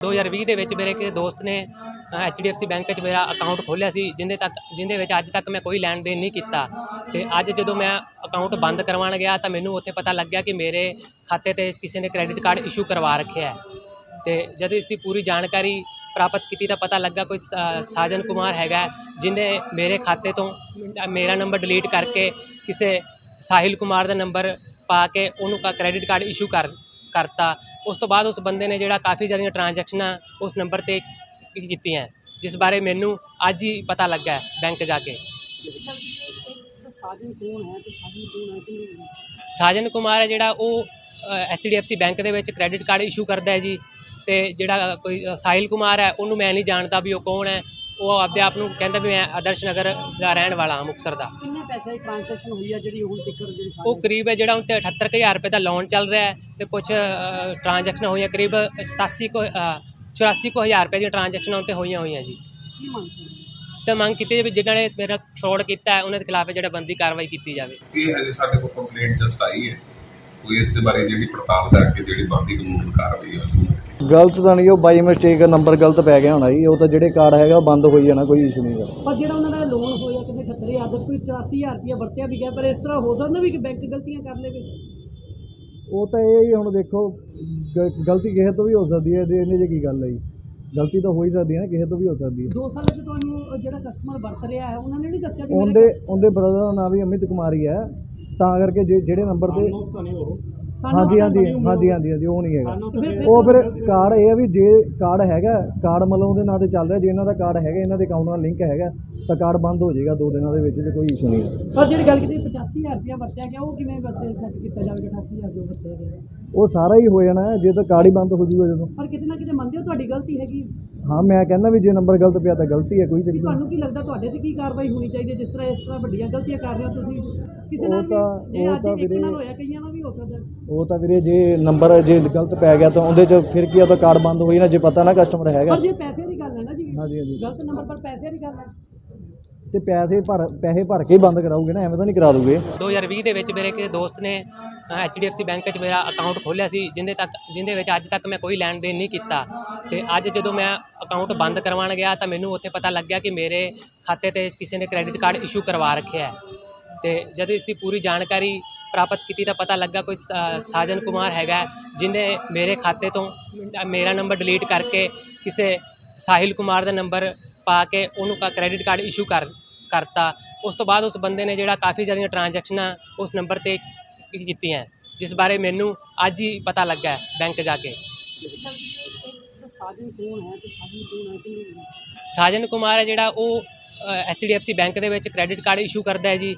2020 ਦੇ ਵਿੱਚ ਮੇਰੇ ਕਿਸੇ ਦੋਸਤ ਨੇ HDFC ਬੈਂਕ ਵਿੱਚ ਮੇਰਾ ਅਕਾਊਂਟ ਖੋਲ੍ਹਿਆ ਸੀ, ਜਿੰਦੇ ਤੱਕ, ਜਿੰਦੇ ਵਿੱਚ ਅੱਜ ਤੱਕ ਮੈਂ ਕੋਈ ਲੈਣ ਦੇਣ ਨਹੀਂ ਕੀਤਾ। ਤੇ ਅੱਜ ਜਦੋਂ ਮੈਂ ਅਕਾਊਂਟ ਬੰਦ ਕਰਵਾਉਣ ਗਿਆ ਤਾਂ ਮੈਨੂੰ ਉੱਥੇ ਪਤਾ ਲੱਗਿਆ ਕਿ ਮੇਰੇ ਖਾਤੇ ਤੇ ਕਿਸੇ ਨੇ ਕ੍ਰੈਡਿਟ ਕਾਰਡ ਇਸ਼ੂ ਕਰਵਾ ਰੱਖਿਆ ਹੈ। ਤੇ ਜਦੋਂ ਇਸ ਦੀ ਪੂਰੀ ਜਾਣਕਾਰੀ ਪ੍ਰਾਪਤ ਕੀਤੀ ਤਾਂ ਪਤਾ ਲੱਗਾ ਕੋਈ ਸਾ- ਸਾਜਨ ਕੁਮਾਰ ਹੈਗਾ ਜਿਹਨੇ ਮੇਰੇ ਖਾਤੇ ਤੋਂ, ਮੇਰਾ ਨੰਬਰ ਡਿਲੀਟ ਕਰਕੇ ਕਿਸੇ ਸਾਹਿਲ ਕੁਮਾਰ ਦਾ ਨੰਬਰ ਪਾ ਕੇ ਉਹਨੂੰ ਕ੍ਰੈਡਿਟ ਕਾਰਡ ਇਸ਼ੂ ਕਰ, ਕਰਤਾ। ਉਸ ਤੋਂ ਬਾਅਦ ਉਸ ਬੰਦੇ ਨੇ ਜਿਹੜਾ ਕਾਫੀ ਸਾਰੀਆਂ ਟ੍ਰਾਂਜੈਕਸ਼ਨਾਂ ਉਸ ਨੰਬਰ ਤੇ ਕੀਤੀਆਂ ਜਿਸ ਬਾਰੇ ਮੈਨੂੰ ਅੱਜ ਹੀ ਪਤਾ ਲੱਗਾ ਹੈ ਬੈਂਕ ਜਾ ਕੇ। ਸਾਜਨ ਕੌਣ ਹੈ ਤੇ ਸਾਜਨ ਕੌਣ ਹੈ ਕਿ ਸਾਜਨ ਕੁਮਾਰ ਹੈ ਜਿਹੜਾ ਉਹ ਐਚਡੀਐਫਸੀ ਬੈਂਕ ਦੇ ਵਿੱਚ ਕ੍ਰੈਡਿਟ ਕਾਰਡ ਇਸ਼ੂ ਕਰਦਾ ਹੈ ਜੀ, ਤੇ ਜਿਹੜਾ ਕੋਈ ਸਾਹਿਲ ਕੁਮਾਰ ਹੈ, ਉਹਨੂੰ ਮੈਂ ਨਹੀਂ ਜਾਣਦਾ ਵੀ ਉਹ ਕੌਣ ਹੈ। ਉਹ ਆਪਦੇ ਆਪ ਨੂੰ ਕਹਿੰਦਾ ਵੀ ਮੈਂ ਆਦਰਸ਼ ਨਗਰ ਦਾ ਰਹਿਣ ਵਾਲਾ ਹਾਂ ਮੁਕਤਸਰ ਦਾ। ਕਿੰਨੇ ਪੈਸੇ ਦੀ ਟ੍ਰਾਂਜੈਕਸ਼ਨ ਹੋਈ ਹੈ ਜਿਹੜੀ ਹੁਣ ਤੱਕ ਜਿਹੜੀ ਉਹ ਕਰੀਬ ਹੈ ਜਿਹੜਾ ਹੁਣ ਤੇ 78000 ਰੁਪਏ ਦਾ ਲੋਨ ਚੱਲ ਰਿਹਾ ਹੈ ਤੇ ਕੁਝ ਟ੍ਰਾਂਜੈਕਸ਼ਨ ਹੋਈਆਂ ਕਰੀਬ 87 ਕੋ ਅ, 84 ਕੋ ਹਜ਼ਾਰ ਰੁਪਏ ਦੀਆਂ ਟ੍ਰਾਂਜੈਕਸ਼ਨਾਂ ਉੱਤੇ ਹੋਈਆਂ ਹੋਈਆਂ ਜੀ। ਕੀ ਮੰਗ? ਤੇ ਮੰਗ ਕੀਤੀ ਵੀ ਜਿਹਨਾਂ ਨੇ ਮੇਰਾ ਫਰਾਡ ਕੀਤਾ ਹੈ ਉਹਨਾਂ ਦੇ ਖਿਲਾਫ ਜਿਹੜਾ ਬੰਦੀ ਕਾਰਵਾਈ ਕੀਤੀ ਜਾਵੇ। ਇਹ ਹਜੇ ਸਾਡੇ ਕੋਲ ਕੰਪਲੇਂਟ ਜਸਟ ਆਈ ਹੈ? ਕੋਈ ਇਸ ਦੇ ਬਾਰੇ ਜਿਹੜੀ ਪੜਤਾਲ ਕਰਕੇ ਜਿਹੜੀ ਬਣਦੀ ਕਾਨੂੰਨ ਕਾਰਵਾਈ ਹੈ ਉਹ ਗਲਤ ਤਾਂ ਨਹੀਂ ਉਹ ਬਾਈ ਮਿਸਟੇਕ ਨੰਬਰ ਗਲਤ ਪੈ ਗਿਆ ਹੋਣਾ ਜੀ। ਉਹ ਤਾਂ ਜਿਹੜੇ ਕਾਰਡ ਹੈਗਾ ਉਹ ਬੰਦ ਹੋਈ ਜਾਣਾ ਕੋਈ ਇਸ਼ੂ ਨਹੀਂ ਗਾ ਪਰ ਜਿਹੜਾ ਉਹਨਾਂ ਦਾ ਲੋਨ ਹੋਇਆ ਕਿਤੇ 78000 ਦਾ ਕੋਈ 84000 ਰੁਪਇਆ ਵਰਤਿਆ ਵੀ ਗਿਆ ਪਰ ਇਸ ਤਰ੍ਹਾਂ ਹੋ ਸਕਦਾ ਵੀ ਕਿ ਬੈਂਕ ਗਲਤੀਆਂ ਕਰ ਲਵੇ। ਉਹ ਤਾਂ ਇਹ ਹੀ ਹੁਣ ਦੇਖੋ ਗਲਤੀ ਕਿਸੇ ਤੋਂ ਵੀ ਹੋ ਸਕਦੀ ਹੈ ਇਹਨੇ ਜੇ ਕੀ ਗੱਲ ਹੈ ਜੀ। ਗਲਤੀ ਤਾਂ ਹੋ ਹੀ ਸਕਦੀ ਹੈ ਨਾ ਕਿਸੇ ਤੋਂ ਵੀ ਹੋ ਸਕਦੀ ਹੈ। ਦੋ ਸਾਲ ਤੋਂ ਤੁਹਾਨੂੰ ਜਿਹੜਾ ਕਸਟਮਰ ਵਰਤ ਰਿਹਾ ਹੈ ਉਹਨਾਂ ਨੇ ਨਹੀਂ ਦੱਸਿਆ ਵੀ ਉਹਦੇ ਉਹਦੇ ਬ੍ਰਦਰ ਦਾ ਨਾਮ ਵੀ ਅਮਿਤ ਕੁਮਾਰੀ ਹੈ। ਤਾਂ ਕਰਕੇ ਜੇ- ਜਿਹੜੇ ਨੰਬਰ ਤੇ ਹਾਂਜੀ ਹਾਂਜੀ ਹਾਂਜੀ ਹਾਂਜੀ ਹਾਂਜੀ ਉਹ ਨਹੀਂ ਹੈਗਾ। ਉਹ ਫਿਰ ਕਾਰਡ ਇਹ ਆ ਵੀ ਜੇ ਕਾਰਡ ਹੈਗਾ ਕਾਰਡ ਮਤਲਬ ਉਹਦੇ ਨਾਂ ਤੇ ਚੱਲ ਰਿਹਾ ਜੇ ਇਹਨਾਂ ਦਾ ਕਾਰਡ ਹੈਗਾ ਇਹਨਾਂ ਦੇ ਅਕਾਊਂਟ ਨਾਲ ਲਿੰਕ ਹੈਗਾ ਤਾਂ ਕਾਰਡ ਬੰਦ ਹੋ ਜਾਏਗਾ ਦੋ ਦਿਨਾਂ ਦੇ ਵਿੱਚ ਜੇ ਕੋਈ ਇਸ਼ੂ ਨਹੀਂ ਹੈ। ਪਰ ਜਿਹੜੀ ਗੱਲ ਕੀਤੀ 85000 ਰੁਪਇਆ ਵਰਤਿਆ ਗਿਆ ਉਹ ਕਿਵੇਂ ਵਰਤੇ ਸੈੱਟ ਕੀਤਾ ਜਾਵੇ 88000 ਜੋ ਵਰਤਿਆ ਗਿਆ? ਉਹ ਸਾਰਾ ਹੀ ਹੋ ਜਾਣਾ ਹੈ, ਜੇ ਤਾਂ ਕਾਰਡ ਹੀ ਬੰਦ ਹੋ ਜਾਊਗਾ ਜਦੋਂ। ਪਰ ਕਿਤੇ ਨਾ ਕਿਤੇ ਮੰਨਦੇ ਹੋ ਤੁਹਾਡੀ ਗਲਤੀ ਹੈਗੀ। ਹਾਂ ਮੈਂ ਕਹਿੰਦਾ ਵੀ ਜੇ ਨੰਬਰ ਗਲਤ ਪਿਆ ਤਾਂ ਗਲਤੀ ਹੈ ਕੋਈ ਚੱਕਰ ਨਹੀਂ। ਤੁਹਾਨੂੰ ਕੀ ਲੱਗਦਾ ਤੁਹਾਡੇ ਤੇ ਕੀ ਕਾਰਵਾਈ ਹੋਣੀ ਚਾਹੀਦੀ ਹੈ ਜਿਸ ਤਰ੍ਹਾਂ ਇਸ ਤਰ੍ਹਾਂ ਵੱਡੀਆਂ ਗਲਤੀਆਂ ਕਰ ਰਹੇ ਹੋ ਤੁਸੀਂ? ਕਿਸੇ ਨਾਲ ਉਹ ਤਾਂ- ਵੀ ਜੇ ਉਹ ਅੱਜ ਤਾਂ ਇੱਕ ਵੀਰੇ- ਨਾਲ ਹੋਇਆ ਕਈਆਂ ਨਾਲ ਵੀ ਹੋ ਸਕਦਾ। ਉਹ ਤਾਂ ਵੀਰੇ ਜੇ ਨੰਬਰ ਜੇ ਗਲਤ ਪੈ ਗਿਆ ਤਾਂ ਉਹਦੇ ਚ ਫਿਰ ਕੀ ਆ ਉਹਦਾ ਕਾਰਡ ਬੰਦ ਹੋਈ ਨਾ ਜੇ ਪਤਾ ਨਾ ਕਸਟਮਰ ਹੈਗਾ। ਪਰ ਜੇ ਪੈਸੇ ਦੀ ਗੱਲ ਹੈ ਨਾ ਜੀ ਹਾਂਜੀ ਹਾਂਜੀ ਗਲਤ ਨੰਬਰ ਪਰ ਪੈਸੇ ਦੀ ਗੱਲ ਹੈ। ਤੇ ਪੈਸੇ ਭਰ ਪੈਸੇ ਭਰ ਕੇ ਹੀ ਬੰਦ ਕਰਾਉਗੇ ਨਾ ਐਵੇਂ ਤਾਂ ਨਹੀਂ ਕਰਾ ਦੋਗੇ? 2020 ਦੇ ਵਿੱਚ ਮੇਰੇ ਕਿਸੇ ਦੋਸਤ ਨੇ HDFC ਬੈਂਕ 'ਚ ਮੇਰਾ ਅਕਾਊਂਟ ਖੋਲ੍ਹਿਆ ਸੀ, ਜਿੰਦੇ ਤੱਕ, ਜਿੰਦੇ ਵਿੱਚ ਅੱਜ ਤੱਕ ਮੈਂ ਕੋਈ ਲੈਣ ਦੇਣ ਨਹੀਂ ਕੀਤਾ। ਤੇ ਅੱਜ ਜਦੋਂ ਮੈਂ ਅਕਾਊਂਟ ਬੰਦ ਕਰਵਾਉਣ ਗਿਆ ਤਾਂ ਮੈਨੂੰ ਉੱਥੇ ਪਤਾ ਲੱਗਿਆ ਕਿ ਮੇਰੇ ਖਾਤੇ ਤੇ ਕਿਸੇ ਨੇ ਕ੍ਰੈਡਿਟ ਕਾਰਡ ਇਸ਼ੂ ਕਰਵਾ ਰੱਖਿਆ ਹੈ। ਤੇ ਜਦੋਂ ਇਸ ਦੀ ਪੂਰੀ ਜਾਣਕਾਰੀ ਪ੍ਰਾਪਤ ਕੀਤੀ ਤਾਂ ਪਤਾ ਲੱਗਾ ਕੋਈ ਸਾ- ਸਾਜਨ ਕੁਮਾਰ ਹੈਗਾ ਜਿਹਨੇ ਮੇਰੇ ਖਾਤੇ ਤੋਂ, ਮੇਰਾ ਨੰਬਰ ਡਿਲੀਟ ਕਰਕੇ ਕਿਸੇ ਸਾਹਿਲ ਕੁਮਾਰ ਦਾ ਨੰਬਰ ਪਾ ਕੇ ਉਹਨੂੰ ਕ੍ਰੈਡਿਟ ਕਾਰਡ ਇਸ਼ੂ ਕਰ, ਕਰਤਾ। ਉਸ ਤੋਂ ਬਾਅਦ ਉਸ ਬੰਦੇ ਨੇ ਜਿਹੜਾ ਕਾਫੀ ਸਾਰੀਆਂ ਟ੍ਰਾਂਜੈਕਸ਼ਨਾਂ ਉਸ ਨੰਬਰ ਤੇ ਕੀਤੀਆਂ ਜਿਸ ਬਾਰੇ ਮੈਨੂੰ ਅੱਜ ਹੀ ਪਤਾ ਲੱਗਾ ਹੈ ਬੈਂਕ ਜਾ ਕੇ। ਸਾਜਨ ਕੌਣ ਹੈ ਤੇ ਸਾਜਨ ਕੌਣ ਹੈ ਕਿ ਸਾਜਨ ਕੁਮਾਰ ਹੈ ਜਿਹੜਾ ਉਹ ਐਚਡੀਐਫਸੀ ਬੈਂਕ ਦੇ ਵਿੱਚ ਕ੍ਰੈਡਿਟ ਕਾਰਡ ਇਸ਼ੂ ਕਰਦਾ ਹੈ ਜੀ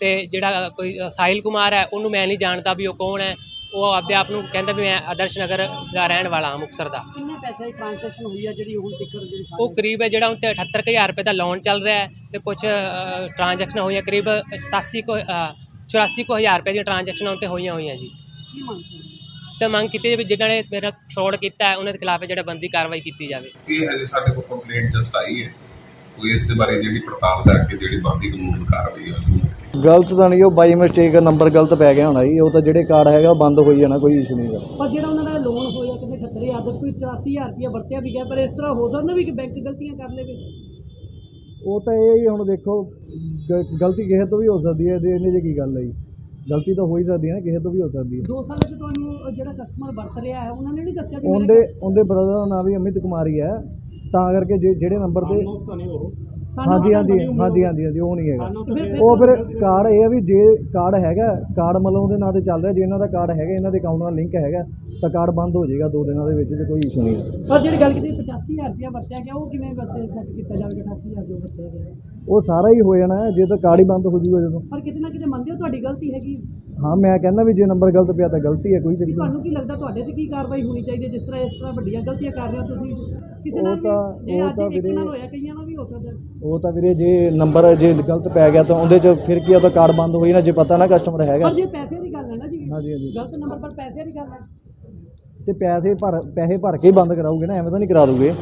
ਤੇ ਜਿਹੜਾ ਕੋਈ ਸਾਹਿਲ ਕੁਮਾਰ ਹੈ ਉਹਨੂੰ ਮੈਂ ਨਹੀਂ ਜਾਣਦਾ ਵੀ ਉਹ ਕੌਣ ਹੈ। ਉਹ ਆਪਦੇ ਆਪ ਨੂੰ ਕਹਿੰਦਾ ਵੀ ਮੈਂ ਆਦਰਸ਼ ਨਗਰ ਦਾ ਰਹਿਣ ਵਾਲਾ ਹਾਂ ਮੁਕਤਸਰ ਦਾ। ਕਿੰਨੇ ਪੈਸੇ ਦੀ ਟ੍ਰਾਂਜੈਕਸ਼ਨ ਹੋਈ ਹੈ ਜਿਹੜੀ ਹੁਣ ਤੱਕ ਜਿਹੜੀ ਉਹ ਕਰੀਬ ਹੈ ਜਿਹੜਾ ਹੁਣ ਤੇ 78000 ਰੁਪਏ ਦਾ ਲੋਨ ਚੱਲ ਰਿਹਾ ਹੈ ਤੇ ਕੁਝ ਟ੍ਰਾਂਜੈਕਸ਼ਨ ਹੋਈਆਂ ਕਰੀਬ 87 ਕੋ 84 ਕੋ ਹਜ਼ਾਰ ਰੁਪਏ ਦੀਆਂ ਟ੍ਰਾਂਜੈਕਸ਼ਨਾਂ ਉੱਤੇ ਹੋਈਆਂ ਹੋਈਆਂ ਜੀ। ਕੀ ਮੰਗ ਕਰਦੇ? ਹੋ? ਤੇ ਮੰਗ ਕੀਤੀ ਵੀ ਜਿਹਨਾਂ ਨੇ ਮੇਰਾ ਫਰਾਡ ਕੀਤਾ ਹੈ ਉਹਨਾਂ ਦੇ ਖਿਲਾਫ ਜਿਹੜਾ ਬੰਦੀ ਕਾਰਵਾਈ ਕੀਤੀ ਜਾਵੇ। ਇਹ ਹਜੇ ਸਾਡੇ ਕੋਲ ਕੰਪਲੇਂਟ ਜਸਟ ਆਈ ਹੈ? ਕੋਈ ਇਸ ਦੇ ਬਾਰੇ ਜਿਹੜੀ ਪੜਤਾਲ ਕਰਕੇ ਜਿਹੜੀ ਬਣਦੀ ਕਾਨੂੰਨ ਕਾਰਵਾਈ ਹੈ ਉਹ ਗਲਤ ਤਾਂ ਨਹੀਂ ਉਹ ਬਾਈ ਮਿਸਟੇਕ ਨੰਬਰ ਗਲਤ ਪੈ ਗਿਆ ਹੋਣਾ ਜੀ। ਉਹ ਤਾਂ ਜਿਹੜੇ ਕਾਰਡ ਹੈਗਾ ਉਹ ਬੰਦ ਹੋਈ ਜਾਣਾ ਕੋਈ ਇਸ਼ੂ ਨਹੀਂ ਗਾ ਪਰ ਜਿਹੜਾ ਉਹਨਾਂ ਦਾ ਲੋਨ ਹੋਇਆ ਕਿਤੇ 78000 ਦਾ ਕੋਈ 84000 ਰੁਪਇਆ ਵਰਤਿਆ ਵੀ ਗਿਆ ਪਰ ਇਸ ਤਰ੍ਹਾਂ ਹੋ ਸਕਦਾ ਵੀ ਕਿ ਬੈਂਕ ਗਲਤੀਆਂ ਕਰ ਲਵੇ? ਉਹ ਤਾਂ ਇਹ ਹੀ ਹੁਣ ਦੇਖੋ ਗ- ਗਲਤੀ ਕਿਸੇ ਤੋਂ ਵੀ ਹੋ ਸਕਦੀ ਹੈ ਇਹਨੇ ਜੇ ਕੀ ਗੱਲ ਹੈ ਜੀ ਗਲਤੀ ਤਾਂ ਹੋ ਹੀ ਸਕਦੀ ਹੈ ਨਾ ਕਿਸੇ ਤੋਂ ਵੀ ਹੋ ਸਕਦੀ ਹੈ। ਦੋ ਸਾਲ ਤੋਂ ਤੁਹਾਨੂੰ ਜਿਹੜਾ ਕਸਟਮਰ ਵਰਤ ਰਿਹਾ ਹੈ ਉਹਨਾਂ ਨੇ ਨਹੀਂ ਦੱਸਿਆ ਵੀ ਉਹਦੇ ਉਹਦੇ ਬ੍ਰਦਰ ਦਾ ਨਾਮ ਵੀ ਅਮਿਤ ਕੁਮਾਰੀ ਹੈ। ਤਾਂ ਕਰਕੇ ਜੇ- ਜਿਹੜੇ ਨੰਬਰ ਤੇ ਸਾਨੂੰ ਹਾਂਜੀ ਹਾਂਜੀ ਹਾਂਜੀ ਹਾਂਜੀ ਹਾਂਜੀ ਉਹ ਨਹੀਂ ਹੈਗਾ। ਫਿਰ- ਉਹ ਫਿਰ ਕਾਰਡ ਇਹ ਆ ਵੀ ਜੇ ਕਾਰਡ ਹੈਗਾ ਕਾਰਡ ਮਤਲਬ ਉਹਦੇ ਨਾਂ ਤੇ ਚੱਲ ਰਿਹਾ ਜੇ ਇਹਨਾਂ ਦਾ ਕਾਰਡ ਹੈਗਾ ਇਹਨਾਂ ਦੇ ਅਕਾਊਂਟ ਨਾਲ ਲਿੰਕ ਹੈਗਾ ਤਾਂ ਕਾਰਡ ਬੰਦ ਹੋ ਜਾਏਗਾ ਦੋ ਦਿਨਾਂ ਦੇ ਵਿੱਚ ਜੇ ਕੋਈ ਇਸ਼ੂ ਨਹੀਂ ਹੈ। ਪਰ ਜਿਹੜੀ ਗੱਲ ਕੀਤੀ 85000 ਰੁਪਇਆ ਵਰਤਿਆ ਗਿਆ ਉਹ ਕਿਵੇਂ ਵਰਤੇ ਸੈੱਟ ਕੀਤਾ ਜਾਵੇ 88000 ਜੋ ਵਰਤਿਆ ਗਿਆ? ਉਹ ਸਾਰਾ ਹੀ ਹੋ ਜਾਣਾ ਹੈ, ਜੇ ਤਾਂ ਕਾਰਡ ਹੀ ਬੰਦ ਹੋ ਜਾਊਗਾ ਜਦੋਂ। ਪਰ ਕਿਤੇ ਨਾ ਕਿਤੇ ਮੰਨਦੇ ਹੋ ਤੁਹਾਡੀ ਗਲਤੀ ਹੈਗੀ? ਹਾਂ ਮੈਂ ਕਹਿੰਦਾ ਵੀ ਜੇ ਨੰਬਰ ਗਲਤ ਪਿਆ ਤਾਂ ਗਲਤੀ ਹੈ ਕੋਈ ਕਿ ਚੱਕਰ ਨਹੀਂ। ਤੁਹਾਨੂੰ ਕੀ ਲੱਗਦਾ ਤੁਹਾਡੇ ਤੇ ਕੀ ਕਾਰਵਾਈ ਹੋਣੀ ਚਾਹੀਦੀ ਹੈ ਜਿਸ ਤਰ੍ਹਾਂ ਇਸ ਤਰ੍ਹਾਂ ਵੱਡੀਆਂ ਗਲਤੀਆਂ ਕਰ ਰਹੇ ਹੋ ਤੁਸੀਂ? ਕਿਸੇ ਉਹ ਨਾਲ ਵੀ ਤਾਂ- ਜੇ ਉਹ ਅੱਜ ਤਾਂ ਇੱਕ ਵੀਰੇ- ਨਾਲ ਹੋਇਆ ਕਈਆਂ ਨਾਲ ਵੀ ਹੋ ਸਕਦਾ ਉਹ ਤਾਂ ਵੀਰੇ ਜੇ ਨੰਬਰ ਜੇ ਗਲਤ ਪੈ ਗਿਆ ਤਾਂ ਉਹਦੇ ਚ ਫਿਰ ਕੀ ਆ ਉਹਦਾ ਕਾਰਡ ਬੰਦ ਹੋਈ ਨਾ ਜੇ ਪਤਾ ਨਾ ਕਸਟਮਰ ਹੈਗਾ। ਪਰ ਜੇ ਪੈਸੇ ਦੀ ਗੱਲ ਹੈ ਨਾ ਜੀ ਹਾਂਜੀ ਹਾਂਜੀ। ਗਲਤ ਨੰਬਰ ਪਰ ਪੈਸੇ ਦੀ ਗੱਲ ਹੈ। ਤੇ ਪੈਸੇ ਭਰ ਪੈਸੇ ਭਰ ਕੇ ਬੰਦ ਕਰਾਉਗੇ ਨਾ ਐਵੇਂ ਤਾਂ ਨਹੀਂ ਕਰਾ ਦੋਗੇ